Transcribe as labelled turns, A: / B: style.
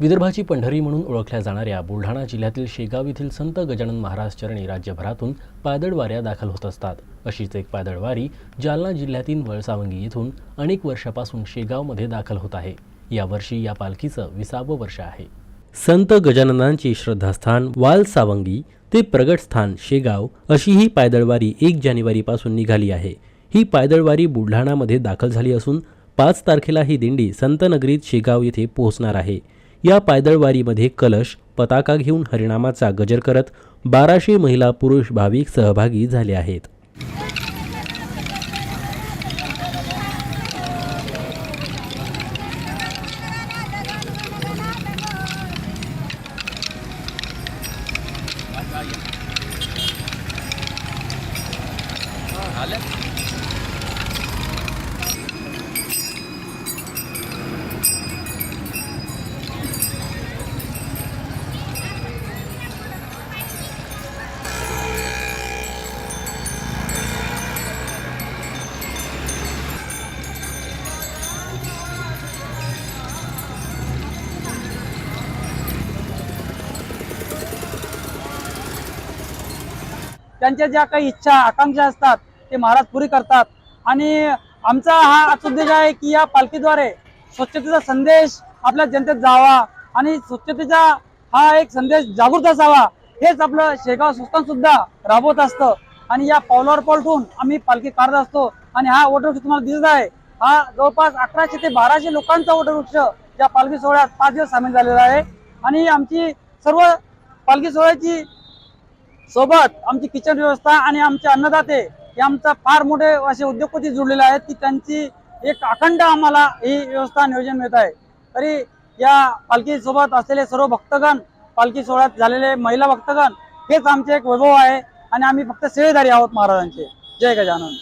A: विदर्भाची पंढरी म्हणून ओळखल्या जाणाऱ्या बुलढाणा जिल्ह्यातील शेगाव येथील संत गजानन महाराज चरणी राज्यभरातून पायदळवाऱ्या दाखल होत असतात. अशीच एक पायदळवारी जालना जिल्ह्यातील वळसावंगी येथून अनेक वर्षापासून शेगावमध्ये दाखल होत आहे. यावर्षी या पालखीचं विसावं वर्ष आहे. संत गजाननांचे श्रद्धास्थान वाल सावंगी ते प्रगटस्थान शेगाव अशी ही पायदळवारी एक जानेवारीपासून निघाली आहे. ही पायदळवारी बुलढाणामध्ये दाखल झाली असून पाच तारखेला ही दिंडी संतनगरीत शेगाव येथे पोहोचणार आहे. या पायदळवारीमध्ये कलश पताका घेऊन हरिनामाचा गजर करत बाराशे महिला पुरुष भाविक सहभागी झाले आहेत.
B: त्यांच्या ज्या काही इच्छा आकांक्षा असतात ते महाराज पुरी करतात. आणि आमचा हा उद्देश आहे की या पालखीद्वारे स्वच्छतेचा संदेश आपल्या जनतेत जावा आणि स्वच्छतेचा हा एक संदेश जागृत असावा हेच आपलं शेगाव संस्थान सुद्धा राबवत असतं. आणि या पावलावर पलटून आम्ही पालखी काढत असतो. आणि हा वटवृक्ष तुम्हाला दिसत आहे. हा जवळपास अकराशे ते बाराशे लोकांचा वटवृक्ष या पालखी सोहळ्यात पाच दिवस सामील झालेला आहे. आणि आमची सर्व पालखी सोहळ्याची सोबत आमची किचन व्यवस्था आणि आमचे अन्नदाते हे आमचा फार मोठे असे उद्योगपती जुळलेले आहेत की त्यांची एक अखंड आम्हाला ही व्यवस्था नियोजन मिळत आहे. तरी या पालखी सोबत असलेले सर्व भक्तगण पालखी सोहळ्यात झालेले महिला भक्तगण हेच आमचे एक वैभव आहे आणि आम्ही फक्त सेवेदारी आहोत महाराजांचे. जय गजानन.